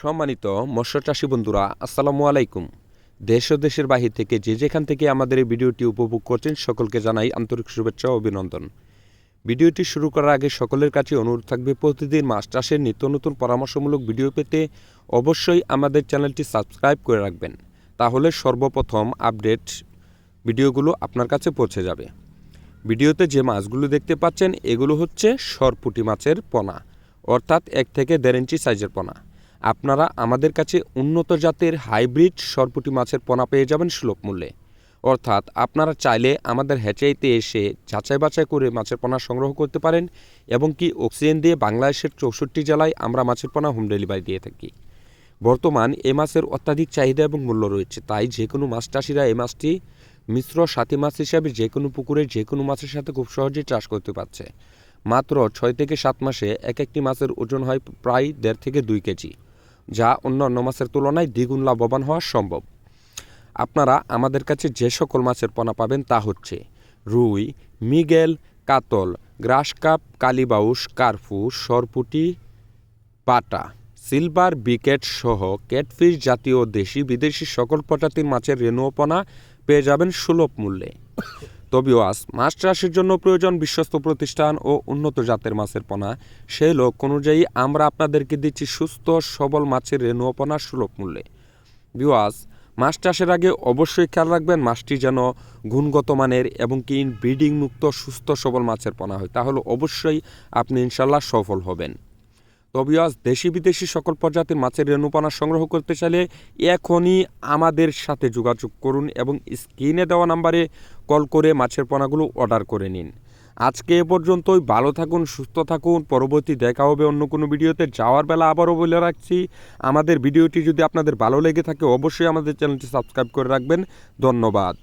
সম্মানিত মৎস্য চাষী বন্ধুরা, আসসালামু আলাইকুম। দেশ ও দেশের বাহির থেকে যে যেখান থেকে আমাদের এই ভিডিওটি উপভোগ করছেন, সকলকে জানাই আন্তরিক শুভেচ্ছা ও অভিনন্দন। ভিডিওটি শুরু করার আগে সকলের কাছে অনুরোধ থাকবে, প্রতিদিন মাছ চাষের নিত্য নতুন পরামর্শমূলক ভিডিও পেতে অবশ্যই আমাদের চ্যানেলটি সাবস্ক্রাইব করে রাখবেন। তাহলে সর্বপ্রথম আপডেট ভিডিওগুলো আপনার কাছে পৌঁছে যাবে। ভিডিওতে যে মাছগুলো দেখতে পাচ্ছেন, এগুলো হচ্ছে সরপুটি মাছের পোনা, অর্থাৎ এক থেকে দেড় ইঞ্চি সাইজের পোনা। আপনারা আমাদের কাছে উন্নত জাতের হাইব্রিড সরপুটি মাছের পোনা পেয়ে যাবেন সুলভ মূল্যে। অর্থাৎ আপনারা চাইলে আমাদের হ্যাচাইতে এসে যাচাই বাছাই করে মাছের পোনা সংগ্রহ করতে পারেন এবং কি অক্সিজেন দিয়ে বাংলাদেশের চৌষট্টি জেলায় আমরা মাছের পোনা হোম ডেলিভারি দিয়ে থাকি। বর্তমান এ মাছের অত্যাধিক চাহিদা এবং মূল্য রয়েছে, তাই যে কোনো মাছ চাষিরা এই মাছটি মিশ্র সাথী মাছ হিসাবে যে কোনো পুকুরে যে কোনো মাছের সাথে খুব সহজেই চাষ করতে পারছে। মাত্র ছয় থেকে সাত মাসে এক একটি মাছের ওজন হয় প্রায় দেড় থেকে দুই কেজি। যা অন্য অন্য মাছের তুলনায় দ্বিগুণ লাভবান হওয়া সম্ভব। আপনারা আমাদের কাছে যে সকল মাছের পোনা পাবেন তা হচ্ছে রুই, মিগেল, কাতল, গ্রাস কাপ, কালিবাউস কার্ফু সরপুটি, পাটা, সিলভার বিকেট সহ ক্যাটফিশ জাতীয় দেশি বিদেশি সকল প্রজাতির মাছের রেণুপনা পেয়ে যাবেন সুলভ মূল্যে। তবেও আজ মাছ চাষের জন্য প্রয়োজন বিশ্বস্ত প্রতিষ্ঠান ও উন্নত জাতের মাছের পোনা। সেই লোক অনুযায়ী আমরা আপনাদেরকে দিচ্ছি সুস্থ, সবল মাছের রেণু রেণুপনা সুলভ মূল্যে। বিওয়াস মাছ চাষের আগে অবশ্যই খেয়াল রাখবেন মাছটি যেন গুণগত মানের এবং কি ব্রিডিং মুক্ত সুস্থ, সবল মাছের পোনা হয়। তাহলে অবশ্যই আপনি ইনশাল্লাহ সফল হবেন। তবে আজ দেশি বিদেশি সকল প্রজাতির মাছের রেণুপানা সংগ্রহ করতে চাইলে এখনই আমাদের সাথে যোগাযোগ করুন এবং স্ক্রিনে দেওয়া নাম্বারে কল করে মাছের পোনাগুলো অর্ডার করে নিন। আজকে এ পর্যন্তই, ভালো থাকুন, সুস্থ থাকুন, পরবর্তী দেখা হবে অন্য কোনো ভিডিওতে। যাওয়ার বেলা আবারও বলে রাখছি, আমাদের ভিডিওটি যদি আপনাদের ভালো লেগে থাকে অবশ্যই আমাদের চ্যানেলটি সাবস্ক্রাইব করে রাখবেন। ধন্যবাদ।